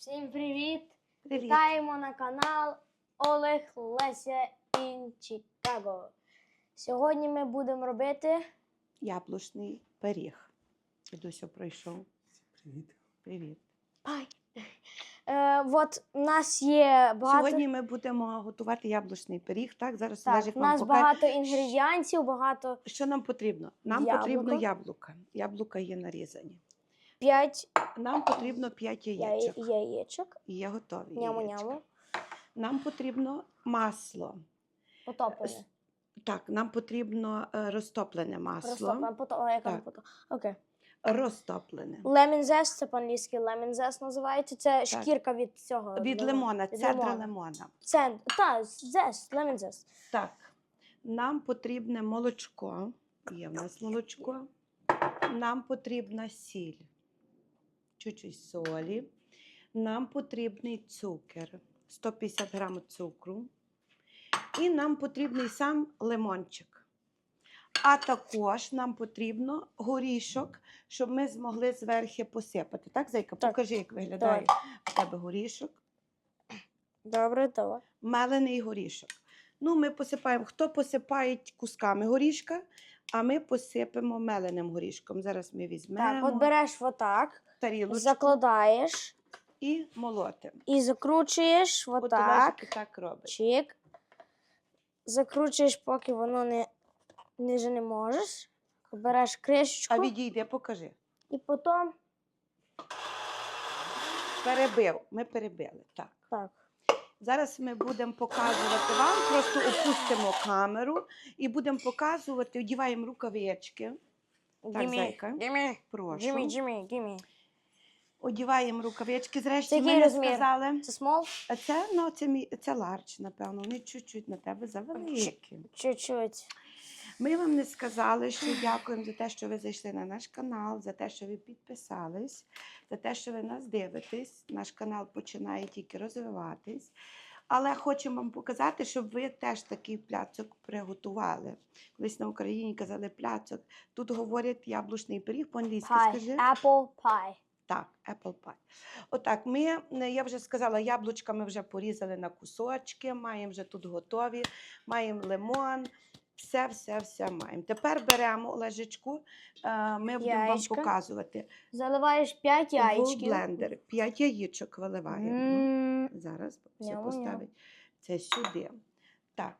Всім привіт! Привіт. Вітаємо на канал Олег Леся in Chicago. Сьогодні ми будемо робити Яблучний пиріг. Дідуся пройшов. Привіт. Привіт. пай. Е, от у нас є багато, Сьогодні ми будемо готувати яблучний пиріг. Так, зараз так, Олежик у вам нас покаже. багато інгредієнтів, багато Що нам потрібно? Нам Яблуко. потрібно яблука. Яблука є нарізані. 5 Нам потрібно 5 яєчок. яєчок. Є готові. Няму-няму. Нам потрібно масло. Потоплене. Так, нам потрібно е, розтоплене масло. Розтоплене. Пото... Так. пото... Окей. Розтоплене. Lemon zest, це по-англійськи lemon zest називається. Це шкірка від цього. Від лимона. лимона, від цедра лимона. лимона. Це, та, zest, lemon zest. Так, нам потрібне молочко. Є в нас молочко. Нам потрібна сіль, чуть-чуть солі. Нам потрібний цукер, 150 грам цукру. І нам потрібний сам лимончик. А також нам потрібно горішок, щоб ми змогли зверху посипати. Так, Зайка, Так. покажи, як виглядає в тебе горішок. Добре, давай. мелений горішок. Ну, ми посипаємо. Хто посипає кусками горішка, а ми посипемо меленим горішком. Зараз ми візьмемо Так, от береш отак, тарілочку закладаєш і молотимо. і закручуєш От отак. І так робить. Чик. Закручуєш, поки воно не ниже не можеш. Береш кришечку А відійди, покажи. і потім Перебив. Ми перебили. Так. так. Зараз ми будемо показувати вам, просто опустимо камеру і будемо показувати, одіваємо рукавички. Так, зайка. Прошу. gimme, gimme, gimme. Одіваємо рукавички. Зрешті Який ми не сказали. Це small? А це, ну, це, мій, це ларч, напевно. Вони чуть-чуть на тебе завеликі. Чуть-чуть. Ми вам не сказали, що дякуємо за те, що ви зайшли на наш канал, за те, що ви підписались, за те, що ви нас дивитесь. Наш канал починає тільки розвиватись. Але хочемо вам показати, щоб ви теж такий пляцок приготували. Колись на Україні казали пляцок. Тут говорять яблучний пиріг по-англійськи. Pie. Скажи. Apple pie. Так, apple pie. Отак, ми, е, я вже сказала, яблучка ми вже порізали на кусочки, маємо вже тут готові, маємо лимон, все, все, все маємо. Тепер беремо Олежечку, е, ми будемо вам Яєчка. показувати. Заливаєш 5 В яєчків. блендер 5 яєчок виливаємо. М, Зараз все Ням-ням. поставить це сюди. Так,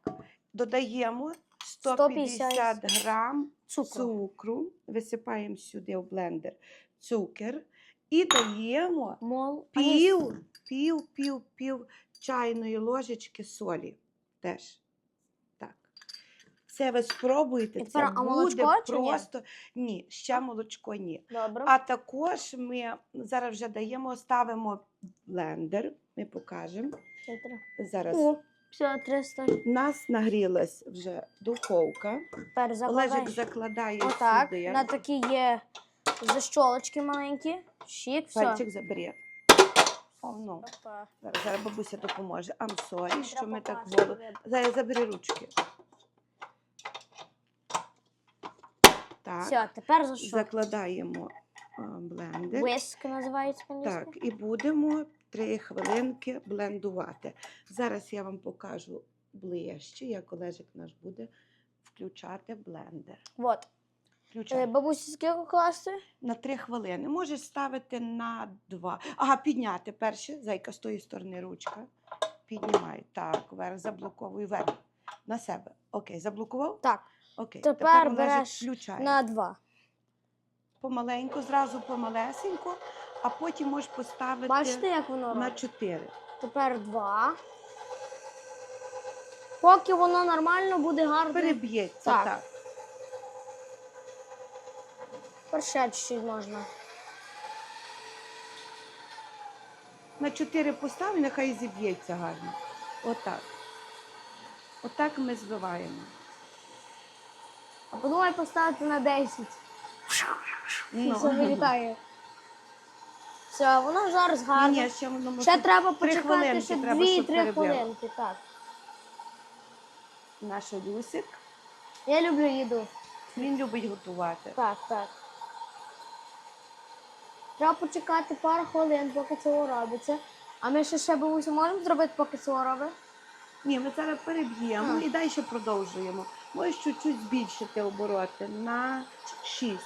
додаємо 150 150 грам цукру, висипаємо сюди в блендер цукер і даємо Мол. пів, пів, пів, пів чайної ложечки солі. Теж. Так. Це ви спробуєте, це а буде молочко чи ні? просто. Ні, ще молочко ні. Добре. А також ми зараз вже даємо, ставимо блендер. Ми покажемо. Зараз О, все, 300. у нас нагрілась вже духовка. Тепер Олежик закладає Отак. сюди. На такі є защолочки маленькі. Щік, все. Пальчик забери. О, ну. Опа. Зараз, зараз бабуся допоможе. I'm sorry, що ми так попасти. Зараз забери ручки. Так. Все, тепер за що? Закладаємо а, блендер. Виск називається по-англійськи. Так, і будемо три хвилинки блендувати. Зараз я вам покажу ближче, як Олежик наш буде включати блендер. Вот. Включай. Е, бабусі, скільки класти? На три хвилини. Можеш ставити на два. Ага, підняти перше. Зайка з тої сторони ручка. Піднімай. Так, вверх, заблоковуй вверх. На себе. Окей, заблокував? Так, Окей. Тепер Олежик береш включає. на два. Помаленьку, зразу помалесеньку, а потім можеш поставити Бачите, як воно на чотири. Тепер два. Поки воно нормально буде гарно. Переб'ється. Так. Так. Ще чуть можна. На чотири постав і нехай зіб'ється гарно. Отак. Отак ми збиваємо. А подумай поставити на 10. І все вилітає. Все, воно зараз гарно. Ні, ще воно може ще треба три почекати хвилинки ще треба, щоб 2-3 перебило. хвилинки. Так. наш Люсик. Я люблю їду. Він любить готувати. Так, так. Треба почекати пару хвилин, поки це робиться. А ми ще ще бабусю можемо зробити, поки це робить? Ні, ми зараз переб'ємо і далі продовжуємо. Можеш чуть-чуть збільшити обороти на 6.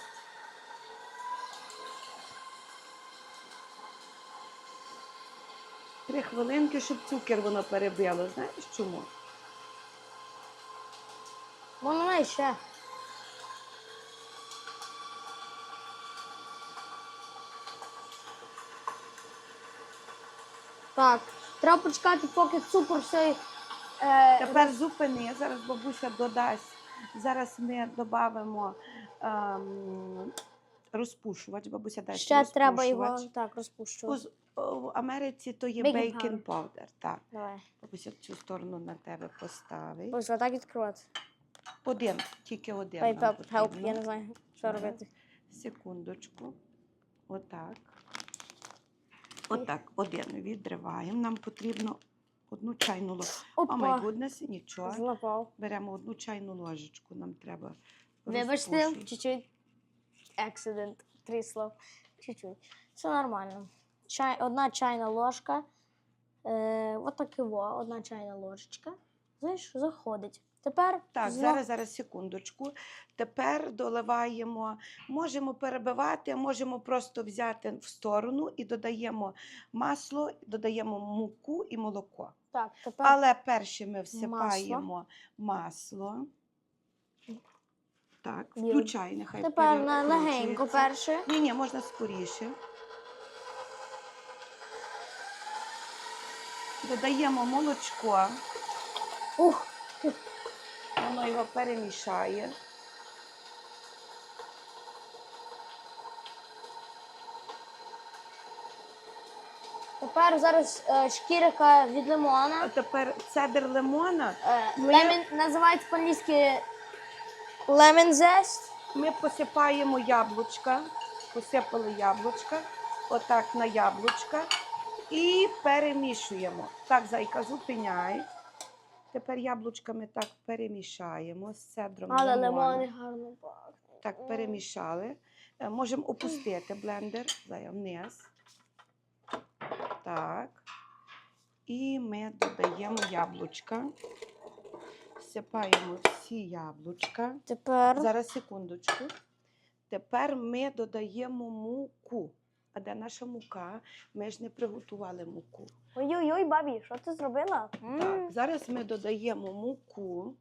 Три хвилинки, щоб цукер воно перебило. Знаєш чому? Воно ще. Так, треба почекати, поки цукор все. Е, Тепер зупини, зараз бабуся додасть. Зараз ми додамо ем, розпушувач. Бабуся дасть ще треба його розпушувач. так розпущувати. Поз- В Америці то є Baking бейкінг powder. паудер. Так. Давай. Бабуся цю сторону на тебе поставить. Ось отак відкривати. Один, тільки один. Help, нам help, потрібно. Я не знаю, що робити. Секундочку. Отак. Отак, один відриваємо. Нам потрібно одну чайну ложку. О май гуднес, нічого. злапав. Беремо одну чайну ложечку, нам треба. Вибачте, розпушувати. чуть-чуть. Accident. Трісло. Чуть-чуть. Все нормально. Чай, одна чайна ложка. Е, от так його, одна чайна ложечка. Знаєш, заходить. Тепер Так, зно- зараз, зараз, секундочку. Тепер доливаємо, можемо перебивати, можемо просто взяти в сторону і додаємо масло, додаємо муку і молоко. Так, тепер Але перше ми всипаємо масло. Так, включай, нехай. тепер легенько перше. Ні, ні, можна скоріше. Додаємо молочко, Ух, воно його перемішає. тепер зараз е, шкірка від А лимона. тепер цедр лимона Е, Ми- лемон, називається по-англійськи lemon zest. ми посипаємо яблучка, посипали яблучка, отак на яблучка і перемішуємо. Так, зайка, зупиняй. Тепер яблучками так перемішаємо з цедром Але лимони гарно пахнуть. Так, перемішали. Е, Можемо опустити блендер вниз. Так. І ми додаємо яблучка. Всипаємо всі яблучка. Тепер Зараз секундочку. Тепер ми додаємо муку. А де наша мука? Ми ж не приготували муку. Ой-ой-ой, бабі, що ти зробила? Так, зараз ми додаємо муку.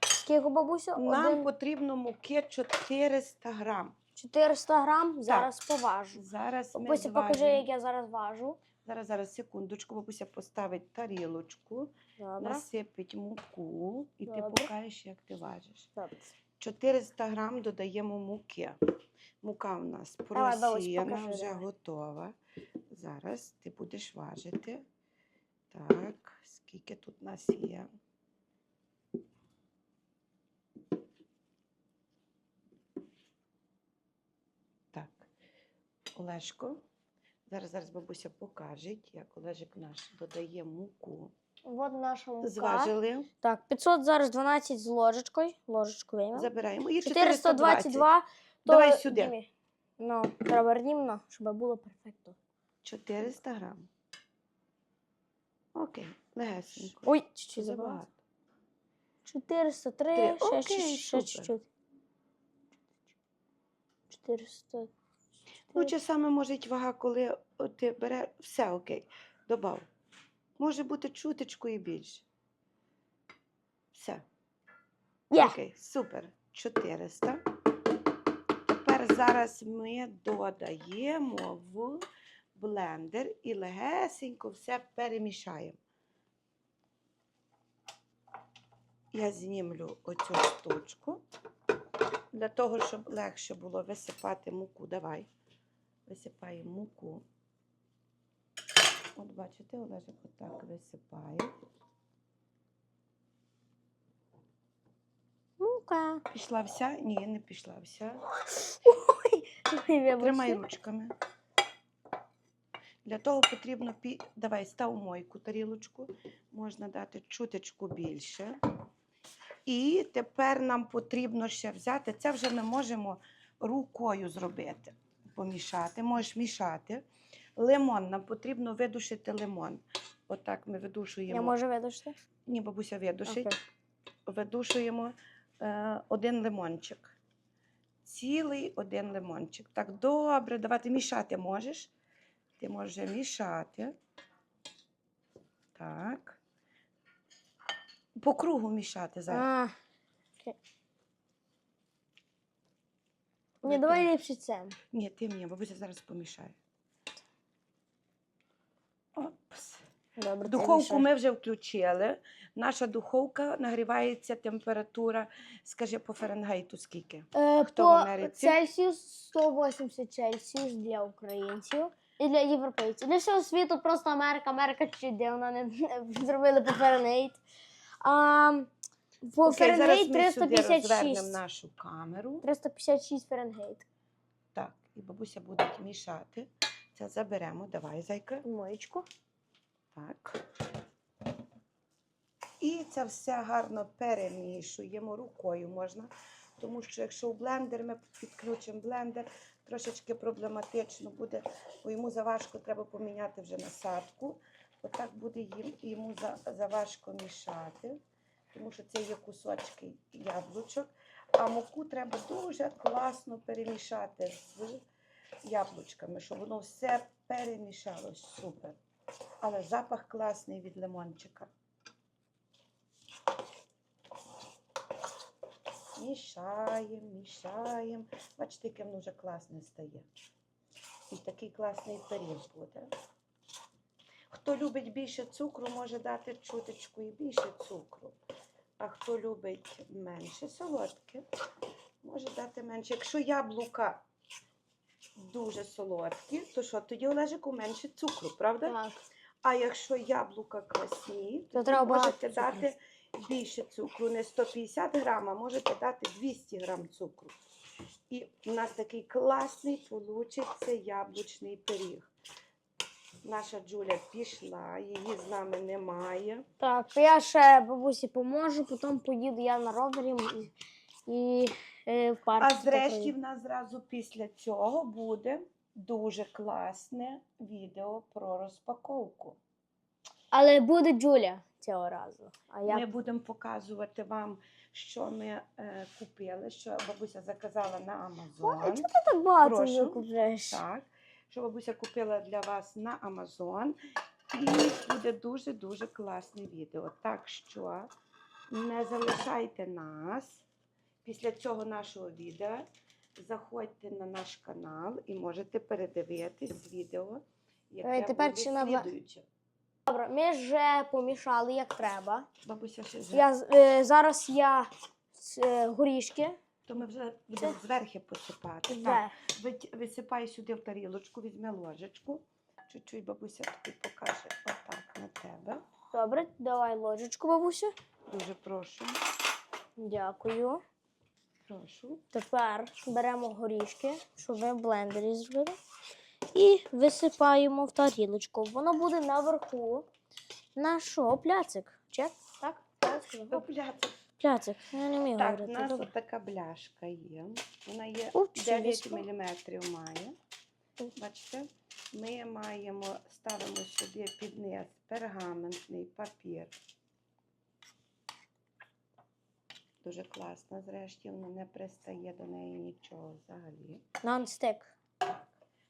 Скільки бабуся? Нам Один потрібно муки 400 грам. 400 грам. Зараз поважу. Зараз Бабуся, покажи, як я зараз важу. Зараз, зараз, секундочку, бабуся поставить тарілочку, Добре. насипить муку, і ти Добре. покажеш, як ти важиш. Добре. 400 грам додаємо муки. Мука в нас просіяна, вже готова. Зараз ти будеш важити. Так, скільки тут у нас є? Так, Олешко. Зараз, зараз бабуся покаже, як Олежик наш додає муку. От наша мука. Зважили, Так, 500 зараз 12 з ложечкою. Ложечку виймемо. забираємо. І 420. 422. То... Давай сюди. Дімі, Ну, треба рівно, щоб було перфектно. 400 грам. Окей, легесенько. Ой, чуть-чуть забагато. забагато. 403, Три. ще, ще, ще чуть-чуть. 400. Ну, часами може вага, коли ти береш, все окей, добав. Може бути чуточку і більше. Все. Є. Окей, супер. 400. Тепер зараз ми додаємо в блендер і легесенько все перемішаємо. Я знімлю оцю штучку для того, щоб легше було висипати муку. Давай. Висипаємо муку. От бачите, Олежик отак висипає. Ну-ка. Пішла вся? Ні, не пішла вся. Ой. Тримай ручками. Для того потрібно пі... Давай, став мойку тарілочку. Можна дати чуточку більше. І тепер нам потрібно ще взяти. Це вже ми можемо рукою зробити. Помішати. Можеш мішати. Лимон. Нам потрібно видушити лимон. Отак ми видушуємо. Я можу видушити? Ні, бабуся видушить. Окей. Видушуємо е, один лимончик. Цілий один лимончик. Так, добре, давайте мішати можеш. Ти можеш мішати. Так. По кругу мішати зараз. А. окей. Ні, давай ліпше це. Ні, ти мені, бабуся зараз помішає. Опс. Добре, Духовку ми вже включили. Наша духовка нагрівається температура, скажи по Фаренгейту скільки? Е, Хто в по Америці? Цельсіус 180 Цельсіус для українців і для європейців. Для всього світу просто Америка, Америка чуть де вона не зробили по Фаренгейт. А, по Окей, зараз Фаренгейт ми сюди розвернемо нашу камеру. 356 Фаренгейт. Так, і бабуся буде мішати. Це заберемо. Давай, зайка. Моєчку. Так. І це все гарно перемішуємо рукою можна. Тому що якщо в блендер ми підключимо блендер, трошечки проблематично буде, бо йому заважко треба поміняти вже насадку. Отак буде їм, йому за- заважко мішати, тому що це є кусочки яблучок. А муку треба дуже класно перемішати з яблучками, щоб воно все перемішалось супер. Але запах класний від лимончика. Мішаємо, мішаємо. Бачите, яке воно вже класне стає. І такий класний пиріг буде. Хто любить більше цукру, може дати чуточку і більше цукру. А хто любить менше солодке, може дати менше. Якщо яблука дуже солодкі, то що, тоді Олежику менше цукру, правда? Так. А якщо яблука квасні, То то можете дати більше цукру. Не 150 грам, а можете дати 200 грам цукру. І у нас такий класний получиться яблучний пиріг. Наша Джуля пішла, її з нами немає. Так, я ще бабусі поможу, потім поїду я на ровері і, і е, в парк. А зрешті в нас зразу після цього буде дуже класне відео про розпаковку. Але буде Джуля цього разу. А я Ми будемо показувати вам, що ми е, купили, що бабуся заказала на Ой, Амазон. чого ти так багато купляєш? Так, що бабуся купила для вас на Амазон. І буде дуже-дуже класне відео. Так що не залишайте нас. Після цього нашого відео заходьте на наш канал і можете передивитись відео, яке Ой, тепер буде слідуюче. Добре, ми вже помішали як треба. Бабуся ще. Я, е, зараз я е, горішки. То ми вже будемо зверху посипати. Так. Висипай сюди в тарілочку, візьми ложечку. Чуть-чуть бабуся тобі покаже отак на тебе. Добре, давай ложечку, бабусю. Дуже прошу. Дякую. Прошу. Тепер беремо горішки, щоб ви в блендері зробили. І висипаємо в тарілочку. Воно буде наверху нашого пляцик. Чек? Так? Пляцик. Пляцик. Я не вмію Так, у говорити. нас Добре. така бляшка є. Вона є Ух, 9 вийшло? мм має. Бачите? Ми маємо, ставимо сюди під низ пергаментний папір. Дуже класно, зрешті, воно не пристає до неї нічого взагалі. Нон-стик.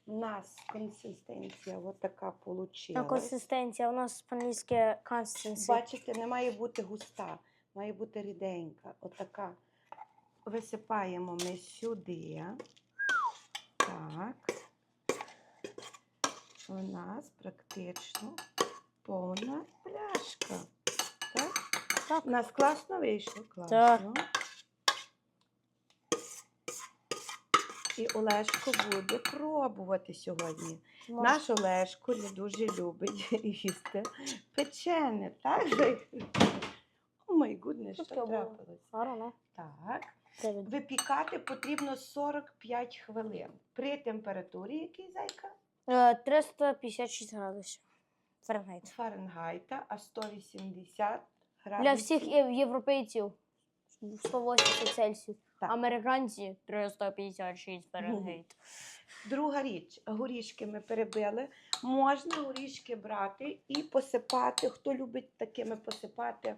У нас консистенція от така На консистенція у нас по-англійськи consistency. Бачите, не має бути густа, має бути ріденька. Отака. Висипаємо ми сюди. Так. У нас практично повна пляшка. Так? Так. У нас класно вийшло. Класно. І Олешко буде пробувати сьогодні. Може. Наш Олешко не дуже любить їсти печене, так? Май гудне, що Таке було. трапилось. Don't. Так. Випікати потрібно 45 хвилин. При температурі, який зайка? Е, 356 градусів. Фаренгейт. Фаренгайта, а 180 градусів. Для всіх є- європейців 180 Цельсію. Так. Американці 356 Фаренгейт. Друга річ, горішки ми перебили. Можна горішки брати і посипати. Хто любить такими посипати,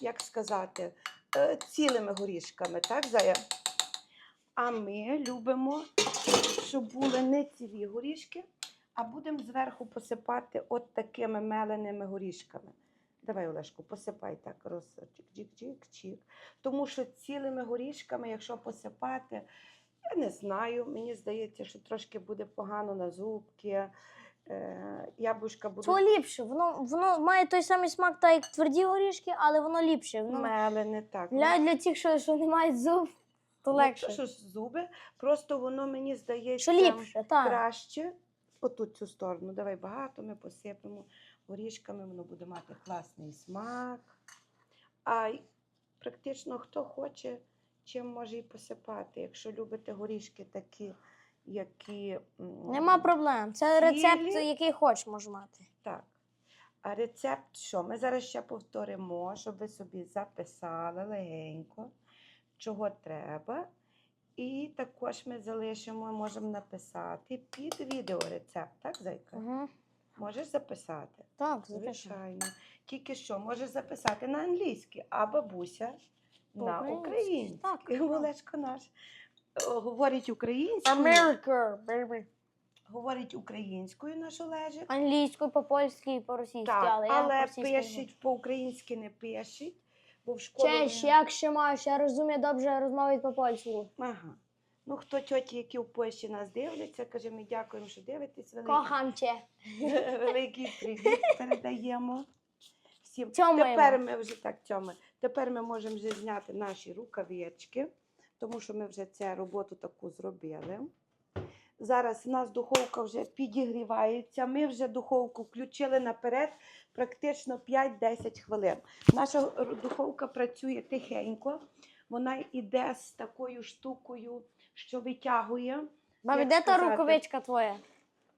як сказати, е, цілими горішками, так, Зая? А ми любимо, щоб були не цілі горішки, а будемо зверху посипати от такими меленими горішками. Давай, Олешку, посипай так, роз чик-чик-чик-чик. Тому що цілими горішками, якщо посипати, я не знаю, мені здається, що трошки буде погано на зубки. Е, яблучка будуть ліпше. Воно, воно має той самий смак, так як тверді горішки, але воно ліпше. Воно мелене, так. для, для тих, що, що не мають зуб, то Ну, легше. то, що ж зуби, просто воно мені здається Що ліпше, так. краще. Отут цю сторону. Давай багато ми посипемо горішками, воно буде мати класний смак. А практично хто хоче, чим може і посипати. Якщо любите горішки такі, які. Нема проблем. Це рецепт, Цілі. який хочеш може мати. Так. А рецепт що? Ми зараз ще повторимо, щоб ви собі записали легенько, чого треба. І також ми залишимо, можемо написати під відео рецепт, так, зайка? Угу. Можеш записати? Так, звичайно. Тільки що можеш записати на англійській, а бабуся на українській. Так, І. Олешко наш говорить українською. America, baby. Говорить українською наш Олежик. Англійською, по-польськи по-російськи, Так, але, я але по-російськи не пишуть по-українськи не пишуть, бо в школі. Cześć, вони- masz? Ja rozumiem dobrze rozmawiać po polsku. Ага. Ну, хто тьоті, які в Польщі нас дивляться, каже, ми дякуємо, що дивитесь. Великий, Kocham cię. великий привіт передаємо. Всім. Цьомаємо. Тепер ми вже так цьоми. Тепер ми можемо вже зняти наші рукавички, тому що ми вже цю роботу таку зробили. Зараз у нас духовка вже підігрівається. Ми вже духовку включили наперед практично 5-10 хвилин. Наша духовка працює тихенько. Вона йде з такою штукою, що витягує. Мам, де та рукавичка твоя?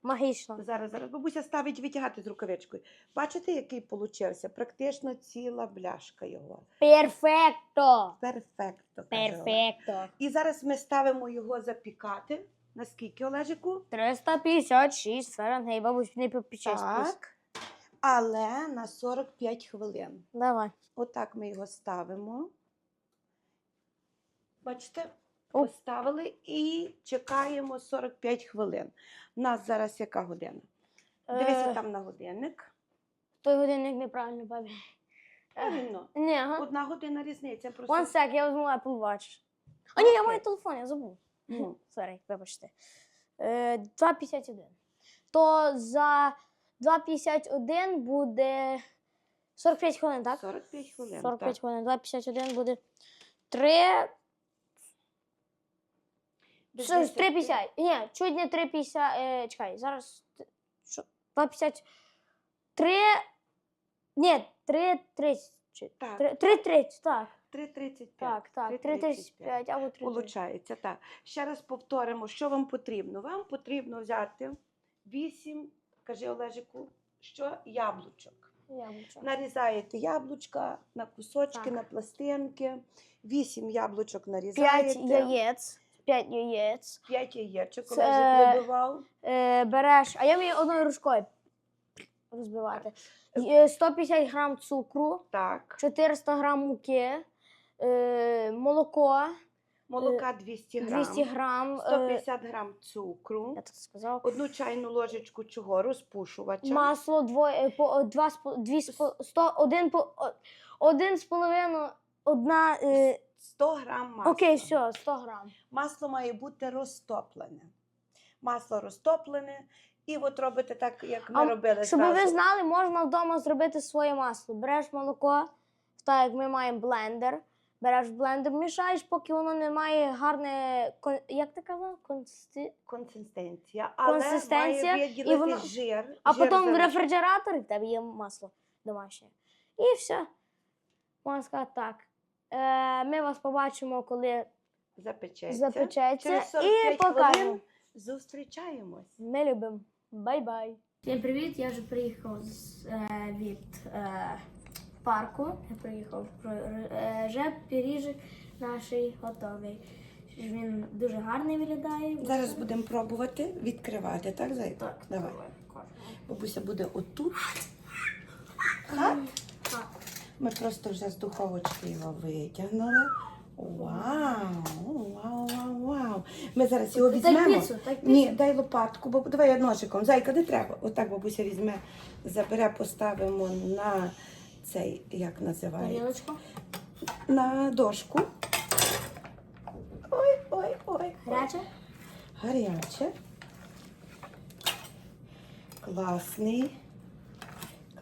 Магічна. Зараз, зараз бабуся ставить витягати з рукавичкою. Бачите, який получився? Практично ціла бляшка його. Перфекто. Перфекто. каже Олег. Перфекто. І зараз ми ставимо його запікати. Наскільки, Олежику? 356 Фаренгейт. Бабусь, не попічись. Так. Але на 45 хвилин. Давай. Отак ми його ставимо. Бачите? Поставили і чекаємо 45 хвилин. У нас зараз яка година? Дивися Е, там на годинник. Той годинник неправильно, бабі. Правильно. Ні, ага. Одна година різниця. Просто... One sec, я візьму Apple Watch. А ні, я Окей. маю телефон, я забув. Ну, Сорі, вибачте. Е, 2,51. То за 2,51 буде 45 хвилин, так? 45 хвилин. 45 так. хвилин. 2,51 буде 3. Що ж, 3,50. Ні, чуть не 3,50. Е, чекай, зараз. Що? 2,50. 3. Ні, 3,30. чи- Так. 3 3,30, так. 3,35. Так, так. 3,35. 3,35 або 3,30. Получається, так. Ще раз повторимо, що вам потрібно. Вам потрібно взяти 8, кажи Олежику, що яблучок. Яблучко. Нарізаєте яблучка на кусочки, Так. на пластинки. 8 яблучок 5 нарізаєте. яєць. 5 яєць. 5 яєчок Це- Олежик вибивав. Е, береш, а я вмію одною ручкою розбивати. Е, 150 грам цукру, Так. 400 грам муки, е, молоко, Молока 200 грам. 200 грам. е, 150 грам цукру. я так сказав. Одну чайну ложечку чого? Розпушувача. Масло двоє, по, о, два, з по- дві, з по- сто, один, по, о, один з половиною, одна, е, 100 грам масла. окей, все, 100 грам. Масло має бути розтоплене. Масло розтоплене. І от робите так, як ми А, робили Щоб зразу. ви знали, можна вдома зробити своє масло. Береш молоко, так як ми маємо блендер. Береш блендер, мішаєш, поки воно не має гарне, як ти казав? Консисти... Консистенція. Але Консистенція, має і воно- жир. А жир потім в рефрижератор в тебе є масло домашнє. І все. Можна сказати так. Е, ми вас побачимо, коли запечеться. запечеться. Через І покажемо. зустрічаємось. Ми любимо. Бай-бай. Всім привіт, я вже приїхав з, е, від е, парку. Я приїхав. Е, Вже пиріжик наш готовий. Він дуже гарний виглядає. Зараз будемо пробувати відкривати, так, зайка? Так, Давай. Бабуся буде отут. Так? Ми просто вже з духовочки його витягнули. Вау! Вау, вау, вау! Ми зараз його візьмемо. піцу, дай піцу. Ні, дай лопатку, бабу, давай я ножиком. Зайка, не треба. Отак бабуся візьме, забере, поставимо на цей, як називається, Тарілочку. на дошку. Ой, ой, ой. Гаряче. Гаряче. Класний.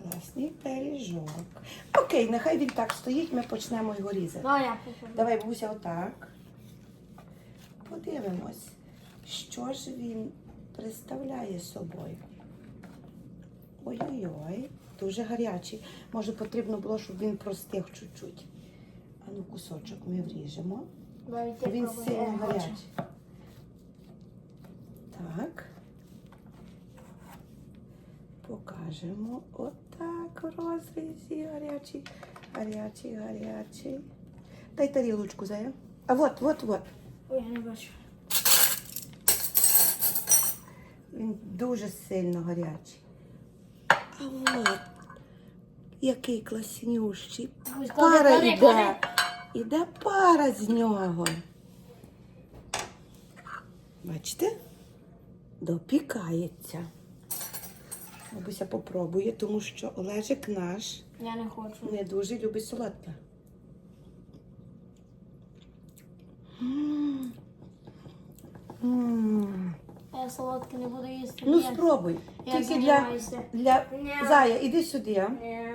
Класний пиріжок. Окей, нехай він так стоїть, ми почнемо його різати. Давай я. Давай, бабуся, отак. Подивимось, що ж він представляє собою. Ой-ой-ой, дуже гарячий. Може, потрібно було, щоб він простих чуть-чуть. А ну, кусочок ми вріжемо. Давай Він сильно гарячий. Так. Покажемо. Отак в розрізі. Гарячий, гарячий, гарячий. Дай тарілочку, Зая. А от, от, от. Ой, я не бачу. Він дуже сильно гарячий. А от. Який класнющий. Пара клади, клади, йде. Іде пара з нього. Бачите? Допікається. Бабуся попробує, тому що Олежик наш Я не хочу. не дуже любить солодке. М. М. Я солодке не буду їсти. Ну спробуй. Я Тільки для, займаюся. для... Ні. Зая, іди сюди. Ні.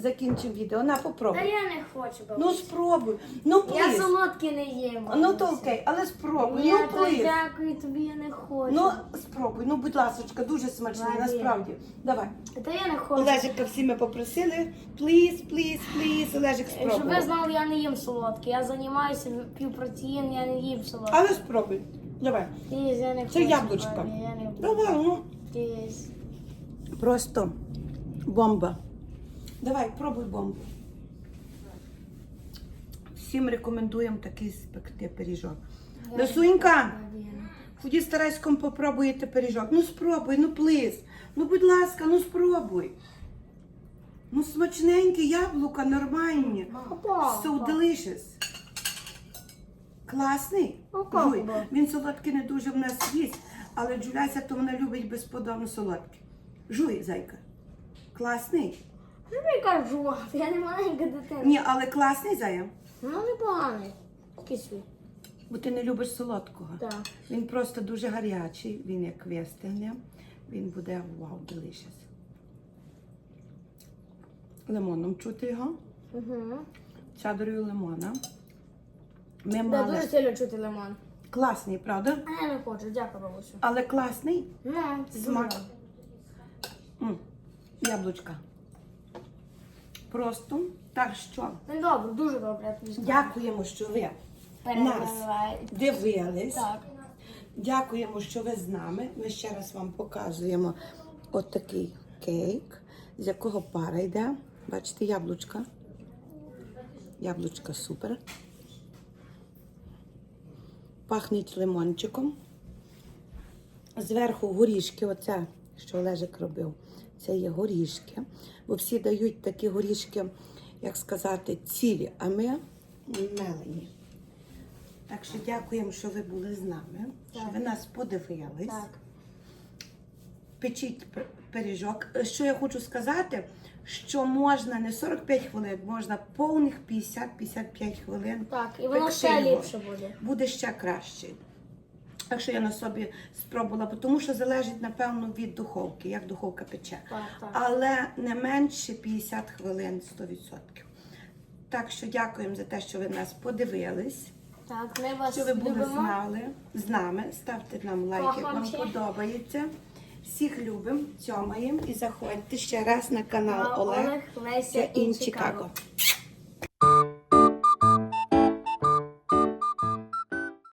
Закінчимо відео. На, Та я не хочу, Ну спробуй. Ну Я пліз. солодке не їм. Ну то окей, але спробуй. Ні, ну то дякую, тобі я не хочу. Ну спробуй. Ну будь ласочка, дуже смачний, Ладно. насправді. Давай. Та я не хочу. Олежика всі ми попросили. Пліз, пліз, пліз. Олежик Щоб ви спробуй. знали, я не їм солодке. Я займаюся, п'ю протеїн, я не їм солодке. Але спробуй. Давай. Пліз, я не Це хочу. яблучко. бабі, Я не. Давай, ну. Пліз. Просто бомба. Давай, пробуй бомбу. Всім рекомендуємо такий спекти пиріжок. Лисунька, ході з Тараськом попробуєте пиріжок. Ну спробуй, ну плиз. Ну, будь ласка, ну спробуй. Ну, смачненькі яблука, нормальні. So delicious. Класний? Ну, Жуй. Він солодкий не дуже в нас їсть, але Джуляся то вона любить безподобно солодке. Жуй, зайка. Класний? Що я кажу? Я не маленька дитина. Ні, але класний зая. Ну, непоганий. Кисві. Бо ти не любиш солодкого. Так. Він просто дуже гарячий, він як вистигне. Він буде вау, delicious. Лимоном чути його. Угу. Чадрою лимона. Ми Я мали дуже сильно чути лимон. класний, правда? А я не хочу, дякую, бабусю. Але класний. Ну, Смак. дуже. М, Яблучка. Просто так що. Ну, добре, дуже добре. Дякуємо, що ви Переливай. дивились. Так. Дякуємо, що ви з нами. Ми ще раз вам показуємо отакий кейк, з якого пара йде. Бачите, яблучка. Яблучка супер. Пахнеть лимончиком. Зверху горішки, оце, що Олежик робив, це є горішки. Бо всі дають такі горішки, як сказати, цілі, а ми мелені. Так що дякуємо, що ви були з нами, що ви нас подивились. Так. Печіть пиріжок. Е, Що я хочу сказати, що можна не 45 хвилин, можна повних 50-55 хвилин. Так, і воно ще ліпше буде. Буде ще краще. Так що я на собі спробувала, тому що залежить, напевно, від духовки, як духовка пече. Так, так. Але не менше 50 хвилин 100%. Так що дякуємо за те, що ви нас подивились. Так, ми вас Що ви були любимо. знали з нами, ставте нам лайк, як вам подобається. Всіх любимо, цьомаємо і заходьте ще раз на канал Олег Олег, Леся і. Чикаго.